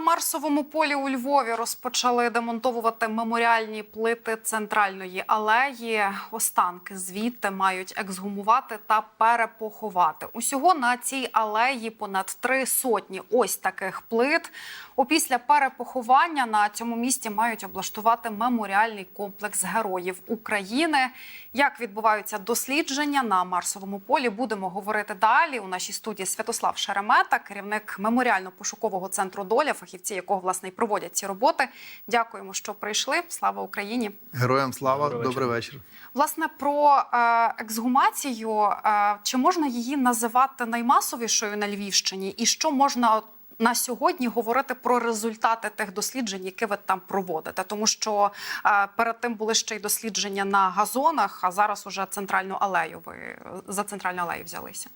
Марсовому полі у Львові розпочали демонтовувати меморіальні плити центральної алеї. Останки звідти мають ексгумувати та перепоховати. Усього на цій алеї понад три сотні ось таких плит. Опісля перепоховання на цьому місці мають облаштувати меморіальний комплекс героїв України. Як відбуваються дослідження на Марсовому полі, будемо говорити далі. У нашій студії Святослав Шеремета, керівник меморіально-пошукового центру Доля, фахівці якого власне і проводять ці роботи. Дякуємо, що прийшли. Слава Україні! Героям слава, Добрий добрий вечір. вечір. Власне про е, ексгумацію. Е, чи можна її називати наймасовішою на Львівщині? І що можна на сьогодні говорити про результати тих досліджень, які ви там проводите? Тому що е, перед тим були ще й дослідження на газонах, а зараз уже центральну алею. Ви за центральну алею взялися.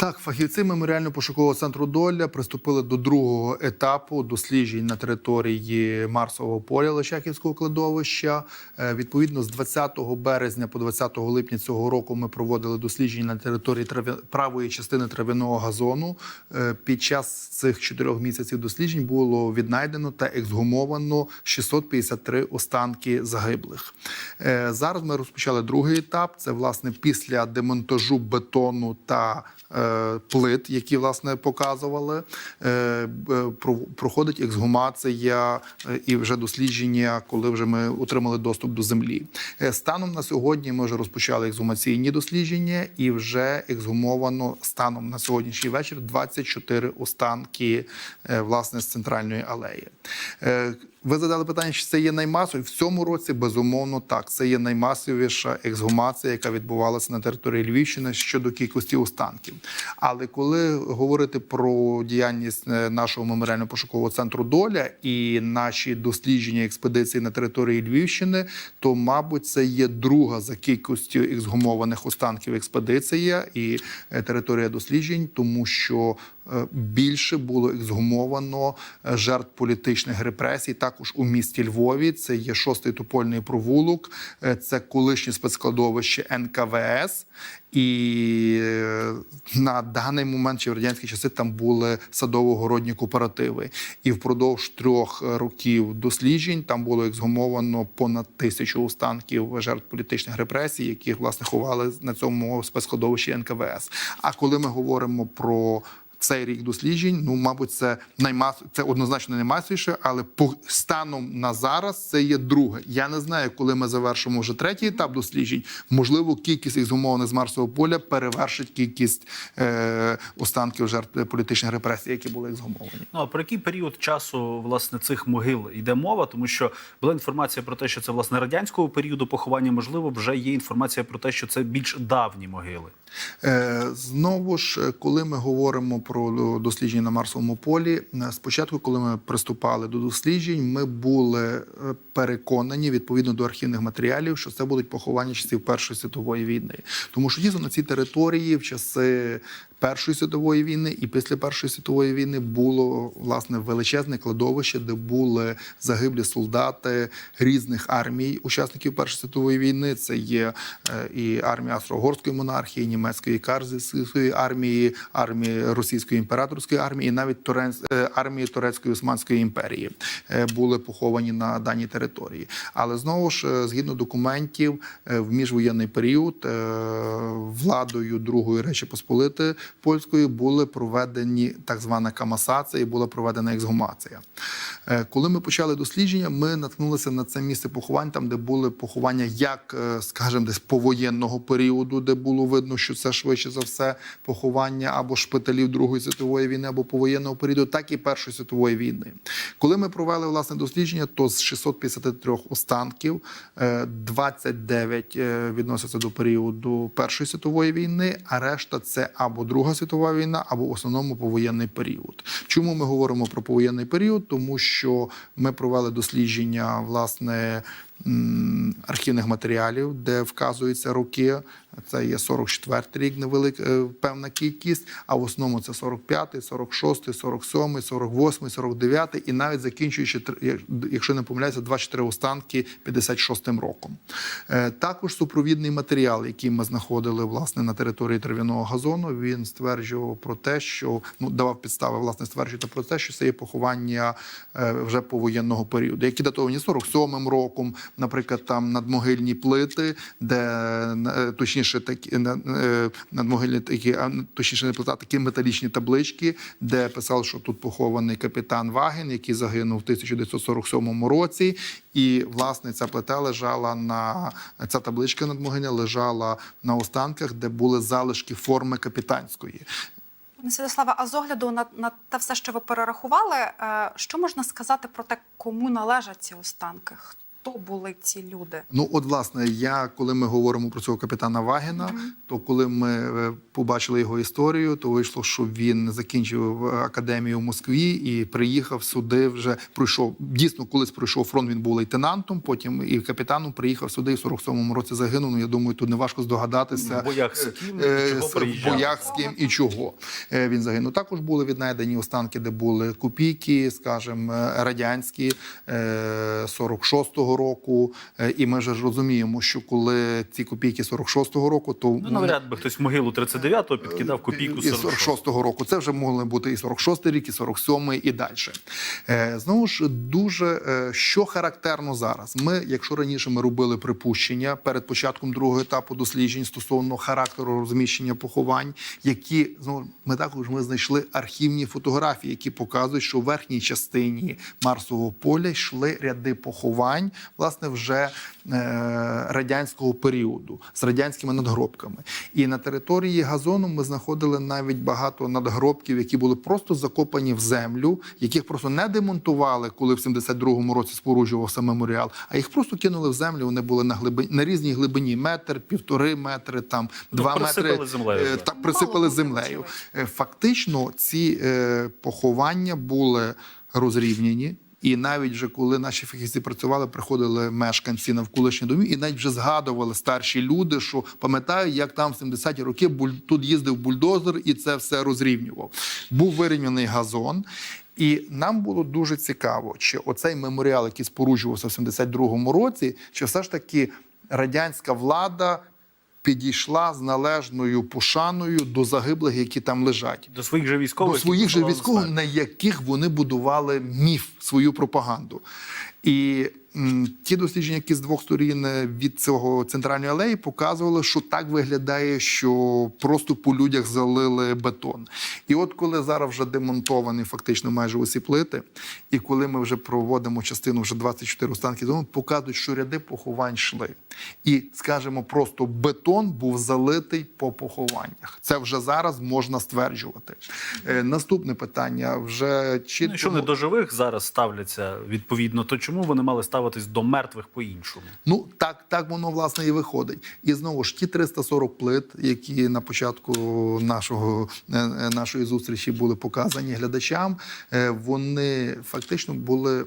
Так, фахівці меморіально-пошукового центру доля приступили до другого етапу досліджень на території Марсового поля Лещаківського кладовища. Е, Відповідно, з 20 березня по 20 липня цього року ми проводили дослідження на території правої частини трав'яного газону. Е, Під час цих чотирьох місяців досліджень було віднайдено та ексгумовано 653 останки загиблих. Е, Зараз ми розпочали другий етап. Це власне після демонтажу бетону та плит, які власне показували. Е, про- проходить ексгумація е, і вже дослідження, коли вже ми отримали доступ до землі. Е, Станом на сьогодні ми вже розпочали ексгумаційні дослідження, і вже ексгумовано станом на сьогоднішній вечір 24 останки е, власне з центральної алеї. Ви задали питання, чи це є наймасові? В цьому році безумовно так. Це є наймасовіша ексгумація, яка відбувалася на території Львівщини щодо кількості останків. Але коли говорити про діяльність е, нашого меморіально-пошукового центру доля і наші дослідження експедиції на території Львівщини, то мабуть це є друга за кількістю ексгумованих останків експедиція і е, територія досліджень, тому що е, більше було ексгумовано жертв політичних репресій. Також у місті Львові це є шостий топольний провулок, е, це колишнє спецкладовище НКВС. І е, на даний момент чи в радянські часи там були садово-городні кооперативи. І впродовж трьох е, років досліджень там було ексгумовано понад тисячу останків жертв політичних репресій, яких власне ховали на цьому спецкладовищі НКВС. А коли ми говоримо про цей рік досліджень, ну мабуть, це наймас... це однозначно наймасовіше, але по станом на зараз це є друге. Я не знаю, коли ми завершимо вже третій етап досліджень. Можливо, кількість ексгумованих з Марсового поля перевершить кількість е... останків жертв політичних репресій, які були ексгумовані. Ну а про який період часу власне цих могил йде мова? Тому що була інформація про те, що це власне радянського періоду поховання. Можливо, вже є інформація про те, що це більш давні могили. Е, Знову ж, коли ми говоримо про дослідження на Марсовому полі, е, спочатку, коли ми приступали до досліджень, ми були е, переконані відповідно до архівних матеріалів, що це будуть поховання часів Першої світової війни, тому що дійсно на цій території в часи Першої світової війни і після Першої світової війни було власне величезне кладовище, де були загиблі солдати різних армій, учасників Першої світової війни. Це є е, і армія Австро-Угорської монархії, німецької карзівської армії, армії Російської імператорської армії, і навіть Турен- е, армії Турецької Османської імперії е, були поховані на даній території. Але знову ж, згідно документів, в міжвоєнний період владою Другої Речі Посполити польської були проведені так звана камасація і була проведена ексгумація. Е, Коли ми почали дослідження, ми наткнулися на це місце поховань, там де були поховання, як, е, скажімо, десь повоєнного періоду, де було видно, що це швидше за все поховання або шпиталів Другої світової війни, або повоєнного періоду, так і Першої світової війни. Коли ми провели власне дослідження, то з 653 останків е, 29 е, відносяться до періоду Першої світової війни, а решта це або Друга світова війна, або в основному повоєнний період. Чому ми говоримо про повоєнний період? Тому що ми провели дослідження власне архівних матеріалів, де вказуються роки Це є 44 рік, невелика е, певна кількість. А в основному це 45, 46, 47, 48, 49 і навіть закінчуючи, якщо не помиляюся, 24 останки 56 роком. Е, Також супровідний матеріал, який ми знаходили власне на території трав'яного газону, він стверджував про те, що ну давав підстави власне стверджувати про те, що це є поховання е, вже повоєнного періоду, які датовані 47-м роком, наприклад, там надмогильні плити, де е, точніше такі е, надмогильні такі, а точніше не плита, такі металічні таблички, де писав, що тут похований капітан Вагін, який загинув в 1947 році. І власне ця плита лежала на ця табличка надмогильня лежала на останках, де були залишки форми капітанської. Пане Святославе, а з огляду на, на те все, що ви перерахували, е, що можна сказати про те, кому належать ці останки? Хто були ці люди? Ну, от, власне, я коли ми говоримо про цього капітана Вагіна, то коли ми е, побачили його історію, то вийшло, що він закінчив е, академію в Москві і приїхав сюди. Вже пройшов дійсно, колись пройшов фронт. Він був лейтенантом, потім і капітаном приїхав сюди. І в 47-му році загинув. Ну я думаю, тут не важко здогадатися. В боях з ким, Е, в боях з ким і чого він загинув. Також були віднайдені останки, де були копійки, скажімо, радянські е, 46-го року. Е, І ми ж розуміємо, що коли ці копійки 46-го року, то Ну, навряд би хтось в могилу 39-го підкидав копійку і 46 46-го року. Це вже могли бути і 46-й рік, і 47-й, і далі. Е, знову ж дуже е, що характерно зараз. Ми, якщо раніше ми робили припущення перед початком другого етапу досліджень стосовно характеру розміщення поховань, які знову ми також ми знайшли архівні фотографії, які показують, що в верхній частині Марсового поля йшли ряди поховань, власне, вже е, радянського періоду з радянськими надгробками. І на території газону ми знаходили навіть багато надгробків, які були просто закопані в землю, яких просто не демонтували, коли в 72-му році споруджувався меморіал, а їх просто кинули в землю. Вони були на глибині на різній глибині метр, півтори метри, там Ну, два присипали метри землею, е, так. присипали Мало землею. Е, Фактично, ці е, поховання були розрівняні. І навіть вже коли наші фахівці працювали, приходили мешканці навколишніх домів, і навіть вже згадували старші люди, що пам'ятаю, як там в 70-ті роки тут їздив бульдозер і це все розрівнював. Був вирівняний газон. І нам було дуже цікаво, чи оцей меморіал, який споруджувався в 72-му році, чи все ж таки радянська влада підійшла з належною пошаною до загиблих, які там лежать. До своїх же військових. До своїх же військових, на яких вони будували міф, свою пропаганду. І ті дослідження, які з двох сторін е, від цього центральної алеї показували, що так виглядає, що просто по людях залили бетон. І от коли зараз вже демонтовані фактично майже усі плити, і коли ми вже проводимо частину вже 24 останки дому, показують, що ряди поховань йшли. І, скажімо, просто бетон був залитий по похованнях. Це вже зараз можна стверджувати. Е, наступне питання вже Ну, чітко. якщо вони до живих зараз ставляться відповідно, то чому вони мали ставитись до мертвих по-іншому? Ну так, так воно власне і виходить. І знову ж ті 340 плит, які на початку нашого е, е, нашої зустрічі були показані глядачам, е, вони фактично були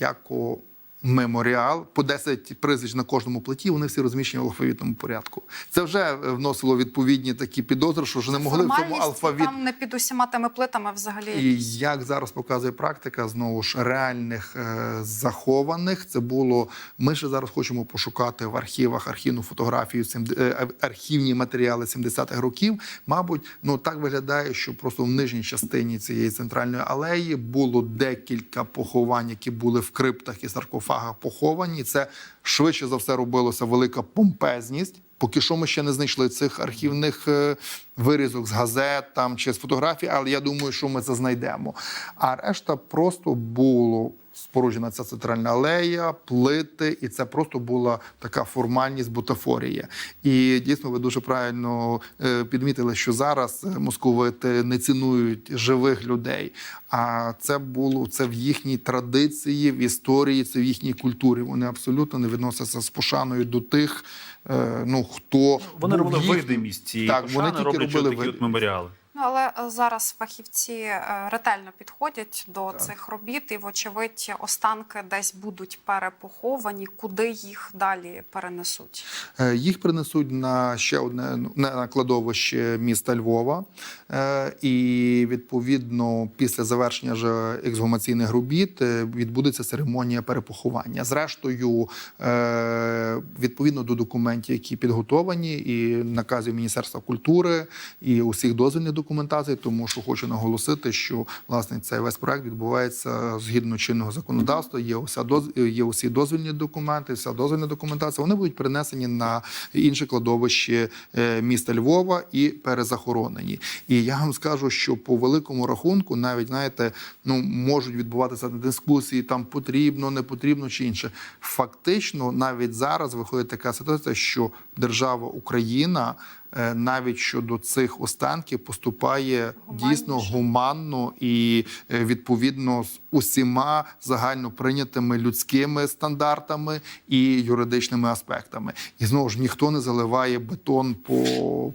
яко. Меморіал по 10 прізвищ на кожному плиті. Вони всі розміщені в алфавітному порядку. Це вже е, вносило відповідні такі підозри, що вже не могли в цьому алфавіт там не під усіма тими плитами взагалі. І як зараз показує практика, знову ж реальних е, захованих це було. Ми ще зараз хочемо пошукати в архівах архівну фотографію, сім- е, архівні матеріали 70-х років. Мабуть, ну так виглядає, що просто в нижній частині цієї центральної алеї було декілька поховань, які були в криптах і саркофагах поховані. Це швидше за все робилося велика помпезність. Поки що ми ще не знайшли цих архівних е, вирізок з газет там чи з фотографій, але я думаю, що ми це знайдемо. А решта просто було споруджена ця центральна алея, плити, і це просто була така формальність, бутафорія. І дійсно, ви дуже правильно е, підмітили, що зараз е, московити не цінують живих людей. А це було це в їхній традиції, в історії, це в їхній культурі. Вони абсолютно не відносяться з пошаною до тих, е, ну хто Вони був робили їхнім. видимість цієї Так, пошани, вони тільки робили такі от меморіали. Ну, але е, зараз фахівці е, ретельно підходять до цих робіт, і, вочевидь, останки десь будуть перепоховані, куди їх далі перенесуть. Е, Їх принесуть на ще одне ну, на кладовище міста Львова, і відповідно після завершення ж ексгумаційних робіт відбудеться церемонія перепоховання. Зрештою, відповідно до документів, які підготовані, і наказів Міністерства культури і усіх дозвільних документацій, тому що хочу наголосити, що власне цей весь проект відбувається згідно чинного законодавства. Є уся доз... є усі дозвільні документи, вся дозвільна документація. Вони будуть перенесені на інше кладовище е, міста Львова і перезахоронені. І я вам скажу, що по великому рахунку, навіть знаєте, ну можуть відбуватися дискусії, там потрібно, не потрібно чи інше. Фактично, навіть зараз виходить така ситуація, що держава Україна. Е, Навіть щодо цих останків поступає дійсно гуманно і е, відповідно з усіма загально прийнятими людськими стандартами і юридичними аспектами. І знову ж ніхто не заливає бетон по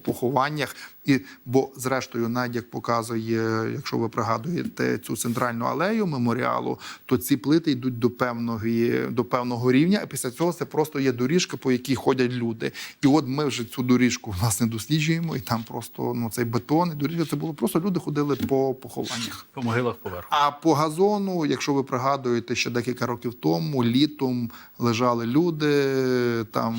похованнях. І бо, зрештою, навіть як показує, якщо ви пригадуєте цю центральну алею меморіалу, то ці плити йдуть до певного до певного рівня, а після цього це просто є доріжка, по якій ходять люди. І от ми вже цю доріжку власне досліджуємо, і там просто ну цей бетон і доріжка. Це було просто люди ходили по похованнях. По могилах поверху. А по газону, якщо ви пригадуєте, ще декілька років тому літом лежали люди там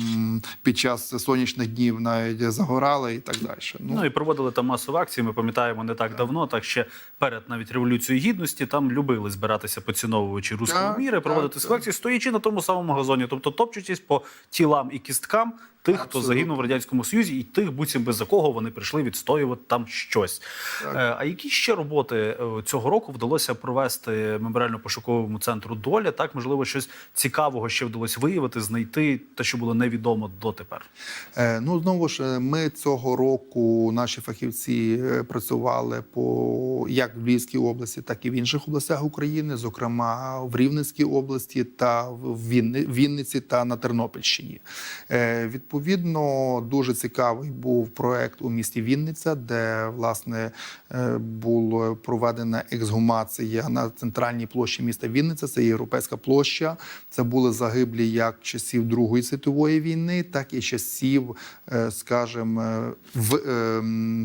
під час сонячних днів навіть загорали і так далі. Ну і проводили там масові акції. Ми пам'ятаємо не так давно, так ще перед навіть революцією гідності. Там любили збиратися поціновувачі руської міри, проводити свої акції, стоячи на тому самому газоні, тобто топчучись по тілам і кісткам тих, хто загинув в радянському союзі, і тих, буцім без за кого вони прийшли відстоювати там щось. Е, А які ще роботи е, цього року вдалося провести меморіально-пошуковому центру доля? Так, можливо, щось цікавого ще вдалося виявити, знайти те, що було невідомо дотепер. Е, Ну знову ж ми цього року наші фахівці працювали по як в Львівській області, так і в інших областях України, зокрема в Рівненській області та в Вінни- Вінниці та на Тернопільщині. Е, Відповідно, дуже цікавий був проект у місті Вінниця, де власне е, була проведена ексгумація на центральній площі міста Вінниця. Це європейська площа. Це були загиблі як часів Другої світової війни, так і часів, е, скажімо, е, в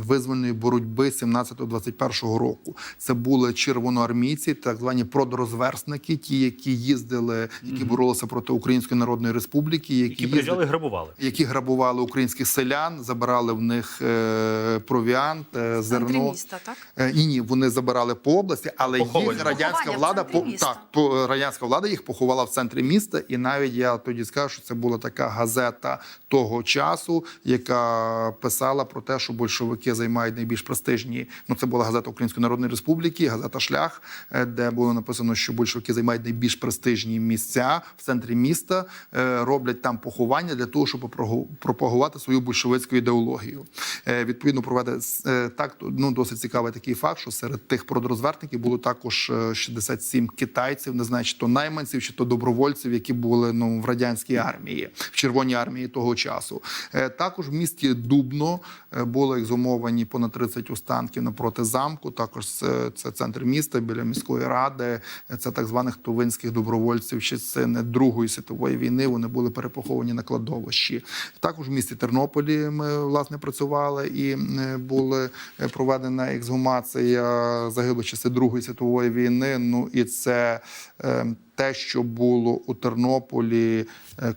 визвольної боротьби 17-21 року. Це були червоноармійці, так звані продрозверсники, ті, які їздили, які боролися проти Української Народної Республіки, які, Які їздили- приїжджали і грабували. які грабували українських селян, забирали в них е, провіант, е, зерно. міста, так? Е, Ні, ні, вони забирали по області, але Поховані. їх радянська Поховання влада по так, по радянська влада їх поховала в центрі міста. І навіть я тоді скажу, що це була така газета того часу, яка писала про те, що большевики займають найбільш престижні. Ну це була газета Української Народної Республіки, газета Шлях, де було написано, що большевики займають найбільш престижні місця в центрі міста, е, роблять там поховання для того, щоб пропагу- пропагувати свою большевицьку ідеологію. Е, Відповідно, проведе е, так. Ну досить цікавий такий факт, що серед тих продрозвертників було також е, 67 китайців, не знаю, чи то найманців, чи то добровольців, які були ну в радянській армії, в Червоній армії того часу. Е, Також в місті Дубно е, були ексгумовані понад 30 останків напроти замку. Також це, це центр міста біля міської ради. Е, Це так званих тувинських добровольців частини Другої світової війни. Вони були перепоховані на кладовищі. Також в місті Тернополі ми власне працювали і е, були е, проведена ексгумація загиблих часи Другої світової війни. Ну і це е, те, що було у Тернополі,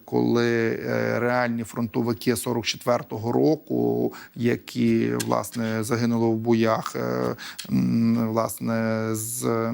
коли реальні фронтовики 44-го року, які власне загинули в боях, власне з.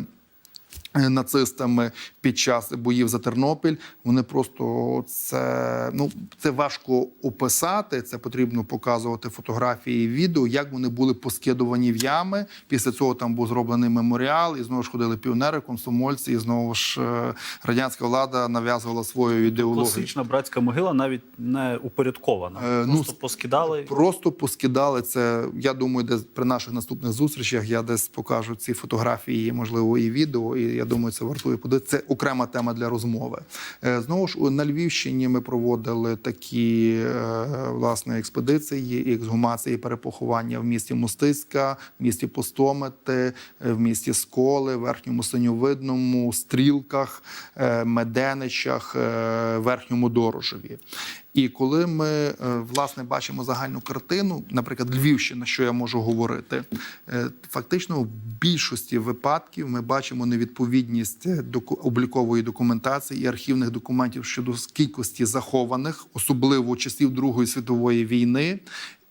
Е, Нацистами під час боїв за Тернопіль вони просто це ну це важко описати. Це потрібно показувати фотографії, і відео, як вони були поскидувані в ями. Після цього там був зроблений меморіал, і знову ж ходили піонери, комсомольці, і знову ж е, радянська влада нав'язувала свою ідеологію. Класична братська могила навіть не упорядкована. Е, ну, Просто поскидали. Просто поскидали це. Я думаю, десь при наших наступних зустрічах я десь покажу ці фотографії, можливо, і відео. І Я думаю, це вартує подивитися. Це окрема тема для розмови. Е, Знову ж на Львівщині ми проводили такі е, власне експедиції, ексгумації, перепоховання в місті Мостиська, в місті Постомети, е, в місті Сколи, Верхньому Синьовидному, Стрілках, Меденичах, Верхньому Дорожеві. І коли ми е, власне бачимо загальну картину, наприклад, Львівщина, що я можу говорити, е, фактично в більшості випадків ми бачимо невідповідність е, облікової документації і архівних документів щодо кількості захованих, особливо часів Другої світової війни.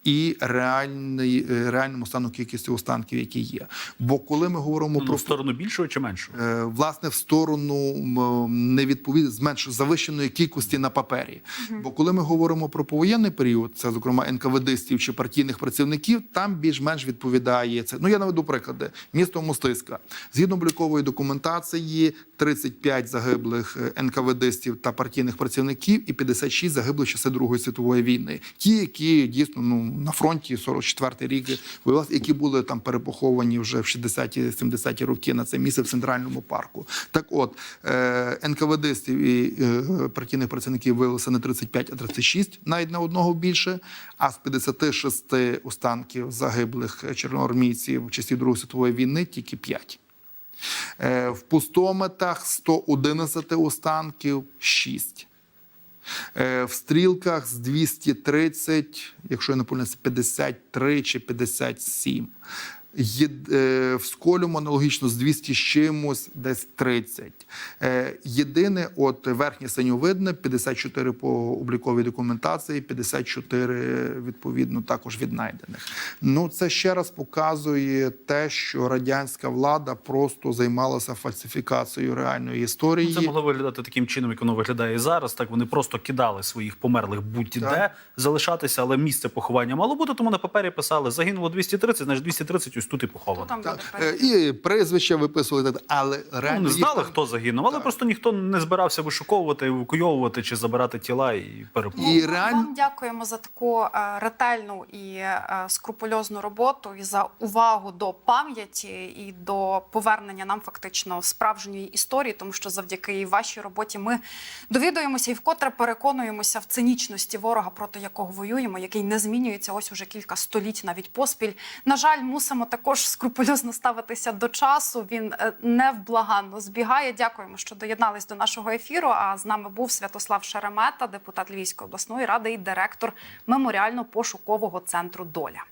І реальний, е, реальному стану кількості останків, які є. Бо коли ми говоримо Ну, про в сторону більшого чи меншого? Е, власне в сторону невідповід зменш завищеної кількості на папері. Бо коли ми говоримо про повоєнний період, це зокрема НКВДистів чи партійних працівників, там більш-менш відповідає це. Ну я наведу приклади: місто Мостиська згідно облікової документації, 35 загиблих е, НКВДистів та партійних працівників і 56 загиблих часи Другої світової війни. Ті, які дійсно ну на фронті 44-й рік воювали, які були там перепоховані вже в 60-70-ті роки на це місце в центральному парку. Так, от е, НКВДстів і е, партійних працівників виявилося не 35, а 36, навіть на одного більше. А з 56 останків загиблих чорноармійців в часі Другої світової війни тільки 5. Е, В пустометах 111 останків 6. Е, В стрілках з 230, якщо я не помиляюся, 53 чи 57. Є- е, В сколюм аналогічно з 200 з чимось, десь 30. Е, Єдине, от верхнє синьовидне, 54 по обліковій документації, 54 відповідно також віднайдених. Ну це ще раз показує те, що радянська влада просто займалася фальсифікацією реальної історії. Ну, Це могло виглядати таким чином, як воно виглядає і зараз. Так вони просто кидали своїх померлих будь-де залишатися, але місце поховання мало бути, тому на папері писали загинуло 230, значить 230 ось тут і поховано. там буде е, перед? і прізвища виписували, так, але Ну, реально не їх знали, там- хто загинув, але Так. просто ніхто не збирався вишуковувати, евакуйовувати чи забирати тіла і перепоховувати. І Ну, реально- Вам дякуємо за таку е, ретельну і е, скрупульозну роботу і за увагу до пам'яті і до повернення нам фактично справжньої історії, тому що завдяки вашій роботі ми довідуємося і вкотре переконуємося в цинічності ворога, проти якого воюємо, який не змінюється ось уже кілька століть навіть поспіль. На жаль, мусимо також скрупульозно ставитися до часу. Він е, невблаганно збігає. Дякуємо, що доєднались до нашого ефіру. А з нами був Святослав Шеремета, депутат Львівської обласної ради і директор меморіально-пошукового центру Доля.